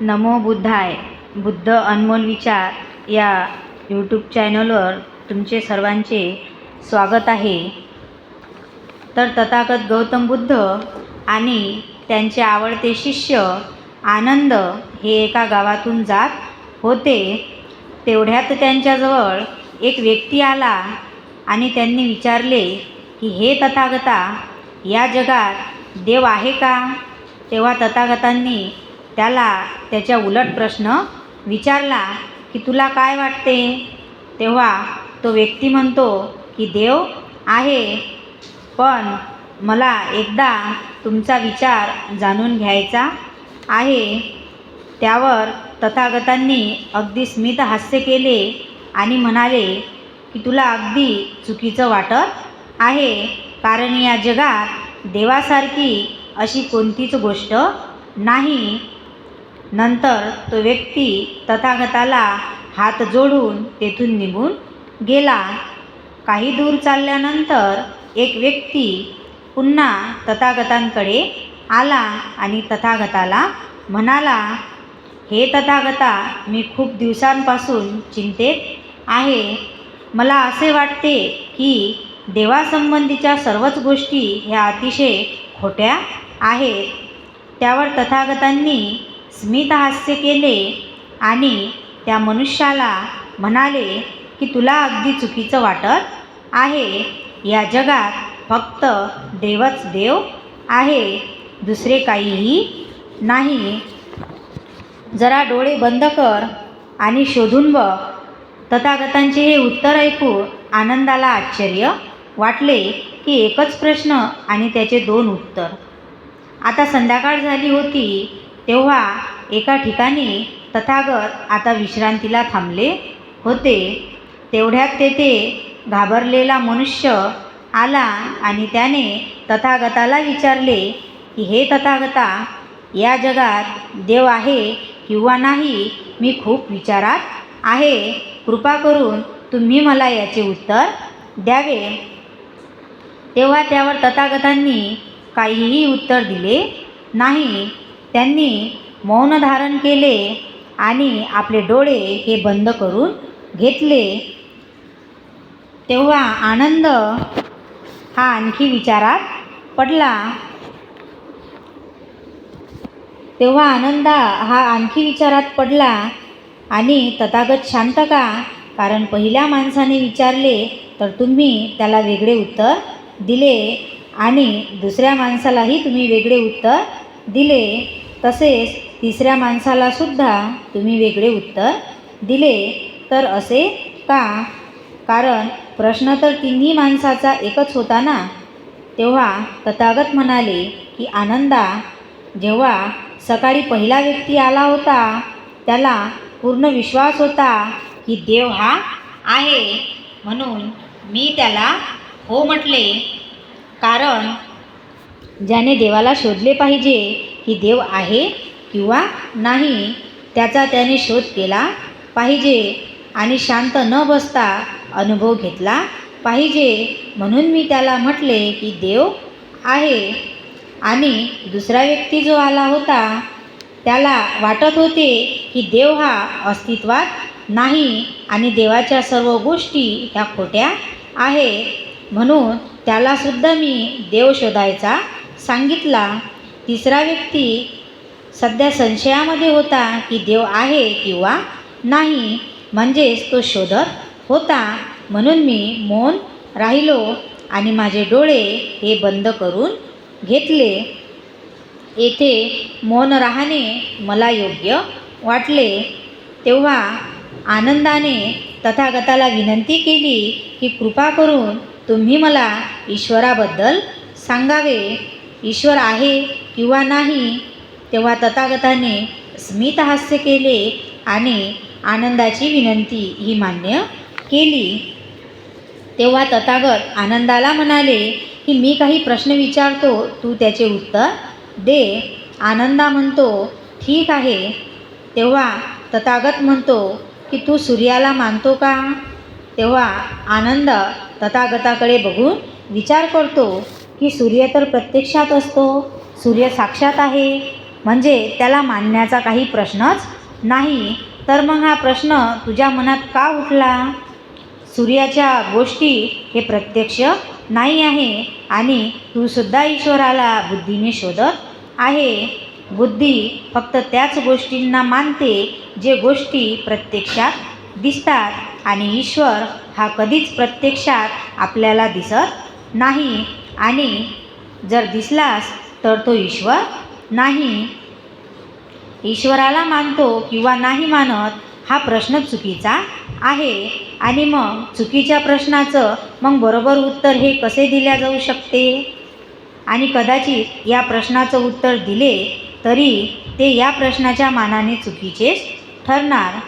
नमो बुद्धाय. बुद्ध अनमोल विचार या यूट्यूब चॅनलवर तुमचे सर्वांचे स्वागत आहे. तर तथागत गौतम बुद्ध आणि त्यांचे आवडते शिष्य आनंद हे एका गावातून जात होते. तेवढ्यात त्यांच्याजवळ एक व्यक्ती आला आणि त्यांनी विचारले की हे तथागता या जगात देव आहे का? तेव्हा तथागतांनी त्याला त्याच्या उलट प्रश्न विचारला की तुला काय वाटते? तेव्हा तो व्यक्ती म्हणतो की देव आहे पण मला एकदा तुमचा विचार जाणून घ्यायचा आहे. त्यावर तथागतांनी अगदी स्मित हास्य केले आणि म्हणाले की तुला अगदी चुकीचं वाटत आहे कारण या जगात देवासारखी अशी कोणतीच गोष्ट नाही. नंतर तो व्यक्ती तथागताला हात जोडून तेथून निघून गेला. काही दूर चालल्यानंतर एक व्यक्ती पुन्हा तथागतांकडे आला आणि तथागताला म्हणाला हे तथागता मी खूप दिवसांपासून चिंतेत आहे. मला असे वाटते की देवासंबंधीच्या सर्वच गोष्टी ह्या अतिशय खोट्या आहेत. त्यावर तथागतांनी स्मितहास्य केले आणि त्या मनुष्याला म्हणाले की तुला अगदी चुकीचं वाटत आहे. या जगात फक्त देवच देव आहे. दुसरे काहीही नाही. जरा डोळे बंद कर आणि शोधून बघ. तथागतांचे हे उत्तर ऐकून आनंदाला आश्चर्य वाटले की एकच प्रश्न आणि त्याचे दोन उत्तर. आता संध्याकाळ झाली होती. तेव्हा एका ठिकाणी तथागत आता विश्रांतीला थांबले होते. तेवढ्यात तेथे घाबरलेला मनुष्य आला आणि त्याने तथागताला विचारले की हे तथागता या जगात देव आहे किंवा नाही मी खूप विचारात आहे. कृपा करून तुम्ही मला याचे उत्तर द्यावे. तेव्हा त्यावर तथागतांनी काहीही उत्तर दिले नाही. त्यांनी मौन धारण केले आणि आपले डोळे हे बंद करून घेतले. तेव्हा आनंद हा आणखी विचारात पडला. तेव्हा आनंदा हा आणखी विचारात पडला आणि तथागत शांत का? कारण पहिल्या माणसाने विचारले तर तुम्ही त्याला वेगळे उत्तर दिले आणि दुसऱ्या माणसालाही तुम्ही वेगळे उत्तर दिले. तसेच तिसऱ्या माणसालासुद्धा तुम्ही वेगळे उत्तर दिले तर असे का? कारण प्रश्न तर तिन्ही माणसाचा एकच होता ना? तेव्हा तथागत म्हणाले की आनंदा जेव्हा सकाळी पहिला व्यक्ती आला होता त्याला पूर्ण विश्वास होता की देव हा आहे. म्हणून मी त्याला हो म्हटले. कारण ज्याने देवाला शोधले पाहिजे की देव आहे किंवा नाही त्याचा त्याने शोध केला पाहिजे आणि शांत न बसता अनुभव घेतला पाहिजे. म्हणून मी त्याला म्हटले की देव आहे. आणि दुसरा व्यक्ती जो आला होता त्याला वाटत होते की देव हा अस्तित्वात नाही आणि देवाच्या सर्व गोष्टी ह्या खोट्या आहेत म्हणून त्यालासुद्धा मी देव शोधायचा सांगितला. तिसरा व्यक्ती सध्या संशयामध्ये होता की देव आहे किंवा नाही म्हणजेच तो शोधत होता. म्हणून मी मौन राहिलो आणि माझे डोळे हे बंद करून घेतले. येथे मौन राहणे मला योग्य वाटले. तेव्हा आनंदाने तथागताला विनंती केली की कृपा करून तुम्ही मला ईश्वराबद्दल सांगावे. ईश्वर आहे किंवा नाही तेव्हा तथागताने स्मितहास्य केले आणि आनंदाची विनंती ही मान्य केली. तेव्हा तथागत आनंदाला म्हणाले की मी काही प्रश्न विचारतो तू त्याचे उत्तर दे. आनंदा म्हणतो ठीक आहे. तेव्हा तथागत म्हणतो की तू सूर्याला मानतो का? तेव्हा आनंद तथागताकडे बघून विचार करतो की सूर्य तर प्रत्यक्षात असतो. सूर्य साक्षात आहे. म्हणजे त्याला मानण्याचा काही प्रश्नच नाही. तर मग हा प्रश्न तुझ्या मनात का उठला? सूर्याच्या गोष्टी हे प्रत्यक्ष नाही आहे आणि तू सुद्धा ईश्वराला बुद्धीने शोधत आहे. बुद्धी फक्त त्याच गोष्टींना मानते जे गोष्टी प्रत्यक्षात दिसतात आणि ईश्वर हा कधीच प्रत्यक्षात आपल्याला दिसत नाही. आणि जर दिसलास तर तो ईश्वर नाही. ईश्वराला मानतो किंवा नाही मानत हा प्रश्न चुकीचा आहे. आणि मग चुकीच्या प्रश्नाचं मग बरोबर उत्तर हे कसे दिल्या जाऊ शकते? आणि कदाचित या प्रश्नाचं उत्तर दिले तरी ते या प्रश्नाच्या मानाने चुकीचेच ठरणार.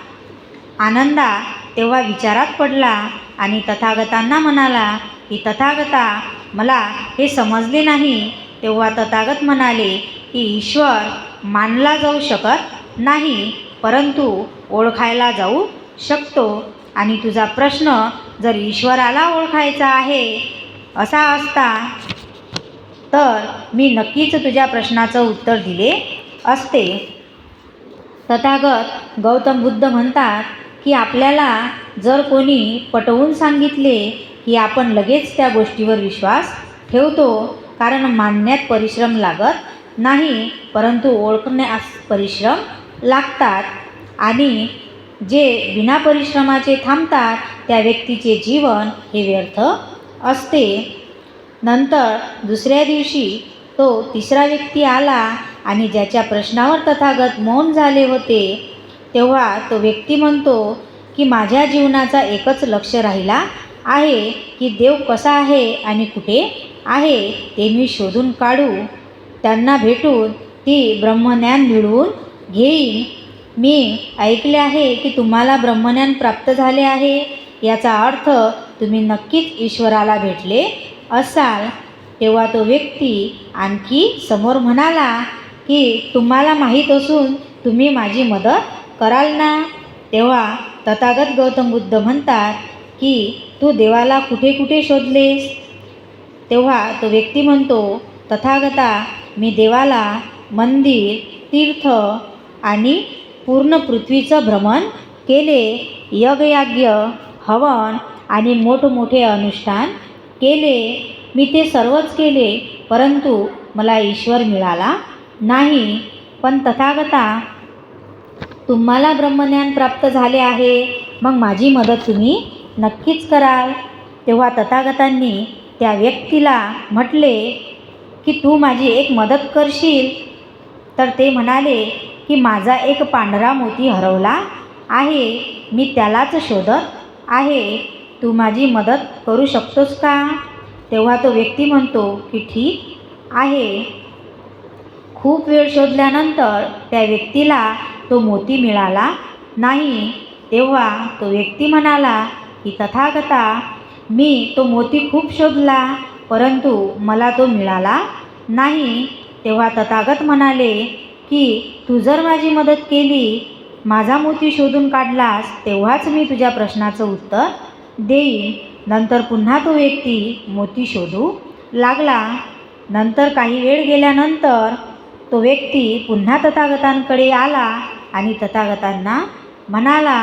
आनंदा तेव्हा विचारात पडला आणि तथागतांना म्हणाला की तथागता मला हे समजले नाही तेव्हा तथागत म्हणाले की ईश्वर मानला जाऊ शकत नाही परंतु ओळखायला जाऊ शकतो. आणि तुझा प्रश्न जर ईश्वराला ओळखायचा आहे असा असता तर मी नक्कीच तुझ्या प्रश्नाचं उत्तर दिले असते. तथागत गौतम बुद्ध म्हणतात की आपल्याला जर कोणी पटवून सांगितले की आपण लगेच त्या गोष्टीवर विश्वास ठेवतो कारण मानण्यात परिश्रम लागत नाही परंतु ओळखण्यास परिश्रम लागतात. आणि जे बिना परिश्रमाचे थांबतात त्या व्यक्तीचे जीवन हे व्यर्थ असते. नंतर दुसऱ्या दिवशी तो तिसरा व्यक्ती आला आणि ज्याच्या प्रश्नावर तथागत मौन झाले होते तेव्हा तो व्यक्ती म्हणतो की माझ्या जीवनाचा एकच लक्ष राहिला आहे की देव कसा आहे आणि कुठे आहे ते मी शोधून काढू. त्यांना भेटून ती ब्रह्मज्ञान मिळवून घेईन. मी ऐकले आहे की तुम्हाला ब्रह्मज्ञान प्राप्त झाले आहे. याचा अर्थ तुम्ही नक्कीच ईश्वराला भेटले असाल. तेव्हा तो व्यक्ती आणखी समोर म्हणाला की तुम्हाला माहीत असून तुम्ही माझी मदत कराल ना? तेव्हा तथागत गौतम बुद्ध म्हणतात की तू देवाला कुठे कुठे शोधलेस? तेव्हा तो व्यक्ती म्हणतो तथागता मी देवाला मंदिर तीर्थ आणि पूर्ण पृथ्वीचं भ्रमण केले यज्ञयाज्ञ हवन आणि मोठमोठे अनुष्ठान केले. मी ते सर्वच केले परंतु मला ईश्वर मिळाला नाही. पण तथागता तुम्हाला ब्रह्मज्ञान प्राप्त झाले आहे. मग माझी मदत तुम्ही नक्कीच कराल. तेव्हा तथागतांनी त्या व्यक्तीला म्हटले की तू माझी एक मदत करशील? तर ते म्हणाले की माझा एक पांढरा मोती हरवला आहे. मी त्यालाच शोधत आहे. तू माझी मदत करू शकतोस का? तेव्हा तो व्यक्ती म्हणतो की ठीक आहे. खूप वेळ शोधल्यानंतर त्या व्यक्तीला तो मोती मिळाला नाही. तेव्हा तो व्यक्ती म्हणाला की तथागता मी तो मोती खूप शोधला परंतु मला तो मिळाला नाही. तेव्हा तथागत म्हणाले की तू जर माझी मदत केली माझा मोती शोधून काढलास तेव्हाच मी तुझ्या प्रश्नाचं उत्तर देईन. नंतर पुन्हा तो व्यक्ती मोती शोधू लागला. नंतर काही वेळ गेल्यानंतर तो व्यक्ती पुन्हा तथागतांकडे आला आणि तथागतांना म्हणाला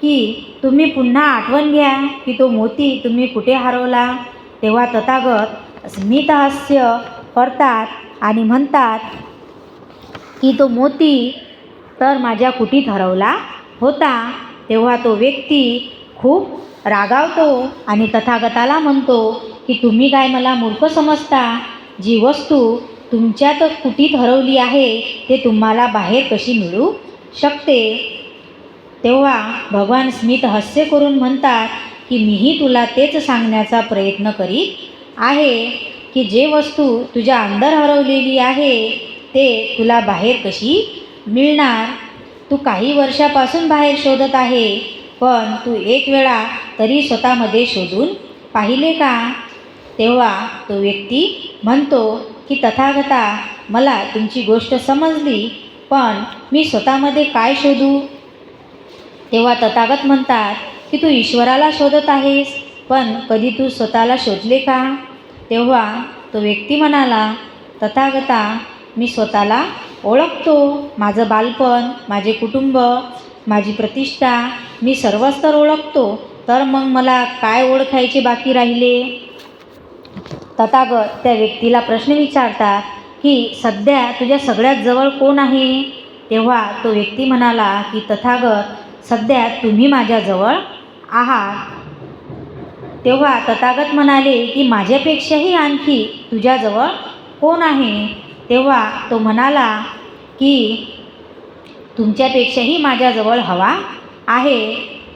की तुम्ही पुन्हा आठवण घ्या की तो मोती तुम्ही कुठे हरवला? तेव्हा तथागत स्मितहास्य करतात आणि म्हणतात की तो मोती तर माझ्या कुटीत हरवला होता. तेव्हा तो व्यक्ती खूप रागावतो आणि तथागताला म्हणतो की तुम्ही काय मला मूर्ख समजता? जी वस्तू तुमच्यात कुटीत हरवली आहे ते तुम्हाला बाहेर कशी मिळू शकते? तेव्हा भगवान स्मित हास्य करून म्हणतात की मीही तुला तेच सांगण्याचा प्रयत्न करीत आहे की जे वस्तू तुझ्या अंदर हरवलेली आहे ते तुला बाहेर कशी मिळणार? तू काही वर्षापासून बाहेर शोधत आहे पण तू एक वेळा तरी स्वतःमध्ये शोधून पाहिले का? तेव्हा तो व्यक्ती म्हणतो की तथागता मला तुमची गोष्ट समजली पण मी स्वतःमध्ये काय शोधू? तेव्हा तथागत म्हणतात की तू ईश्वराला शोधत आहेस पण कधी तू स्वतःला शोधले का? तेव्हा तो व्यक्ती म्हणाला तथागता मी स्वतःला ओळखतो. माझं बालपण माझे कुटुंब माझी प्रतिष्ठा मी सर्वच तर ओळखतो. तर मग मला काय ओळखायचे बाकी राहिले? तथागत त्या व्यक्तीला प्रश्न विचारतात की सध्या तुझ्या सगळ्यात जवळ कोण आहे? तेव्हा तो व्यक्ती म्हणाला की तथागत सध्या तुम्ही माझ्याजवळ आहात. तेव्हा तथागत म्हणाले की माझ्यापेक्षाही आणखी तुझ्याजवळ कोण आहे? तेव्हा तो म्हणाला की तुमच्यापेक्षाही माझ्याजवळ हवा आहे.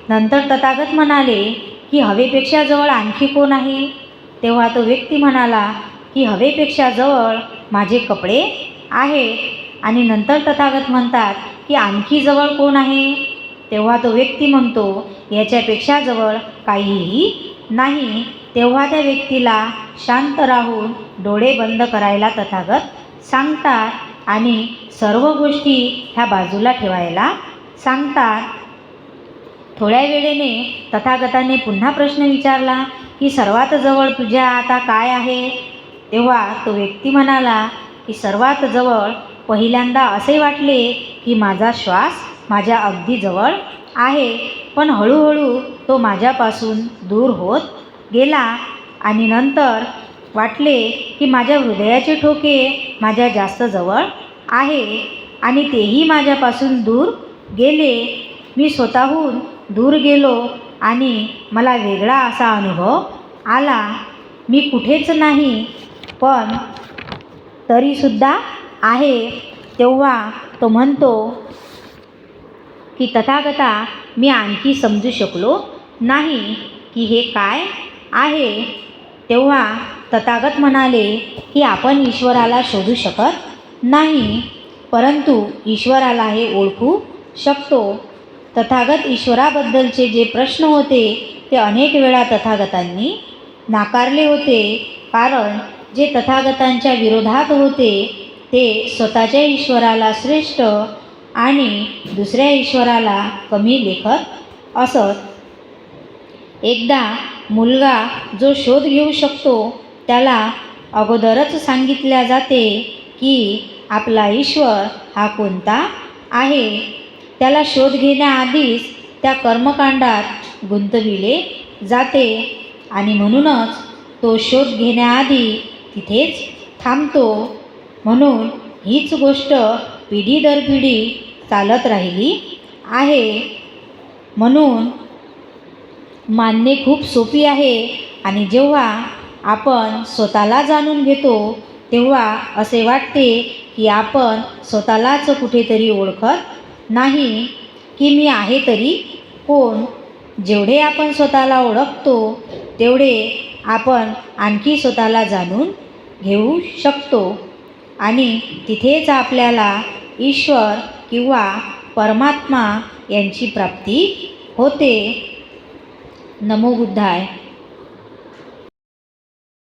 नंतर तथागत म्हणाले की हवेपेक्षा जवळ आणखी कोण आहे? तेव्हा तो व्यक्ती म्हणाला की हवेपेक्षा जवळ माझे कपडे आहेत. आणि नंतर तथागत म्हणतात की आणखी जवळ कोण आहे? तेव्हा तो व्यक्ती म्हणतो याच्यापेक्षा जवळ काहीही नाही. तेव्हा त्या व्यक्तीला शांत राहून डोळे बंद करायला तथागत सांगतात आणि सर्व गोष्टी ह्या बाजूला ठेवायला सांगतात. थोड्या वेळेने तथागताने पुन्हा प्रश्न विचारला की सर्वात जवळ तुझ्या आता काय आहे? तेव्हा तो व्यक्ती म्हणाला की सर्वात जवळ पहिल्यांदा असे वाटले की माझा श्वास माझ्या अगदी जवळ आहे. पण हळूहळू तो माझ्यापासून दूर होत गेला आणि नंतर वाटले की माझ्या हृदयाचे ठोके माझ्या जास्त जवळ आहे आणि तेही माझ्यापासून दूर गेले. मी स्वतःहून दूर गेलो आणि मला वेगळा असा अनुभव आला. मी कुठेच नाही पण तरीसुद्धा आहे तेव्हा तो म्हणतो की तथागता मी आणखी समजू शकलो नाही की हे काय आहे. तेव्हा तथागत म्हणाले की आपण ईश्वराला शोधू शकत नाही परंतु ईश्वराला हे ओळखू शकतो. तथागत ईश्वराबद्दलचे जे प्रश्न होते ते अनेक वेळा तथागतांनी नाकारले होते कारण जे तथागतांच्या विरोधात होते ते स्वतःच्या ईश्वराला श्रेष्ठ आणि दुसऱ्या ईश्वराला कमी लेखत असत. एकदा मुलगा जो शोध घेऊ शकतो त्याला अगोदरच सांगितल्या जाते की आपला ईश्वर हा कोणता आहे? त्याला शोध घेण्याआधीच त्या कर्मकांडात गुंतविले जाते आणि म्हणूनच तो शोध घेण्याआधी तिथेच थांबतो. म्हणून हीच गोष्ट पिढी दर पिढी चालत राहिली आहे. म्हणून मानणे खूप सोपी आहे आणि जेव्हा आपण स्वतःला जाणून घेतो तेव्हा असे वाटते की आपण स्वतःलाच कुठेतरी ओळखत नाही की मी आहे तरी कोण. जेवढे आपण स्वतःला ओळखतो तेवढे आपण आणखी स्वतःला जाणून घेऊ शकतो. आणि तिथेच आपल्याला ईश्वर किंवा परमात्मा यांची प्राप्ती होते. नमो बुद्धाय.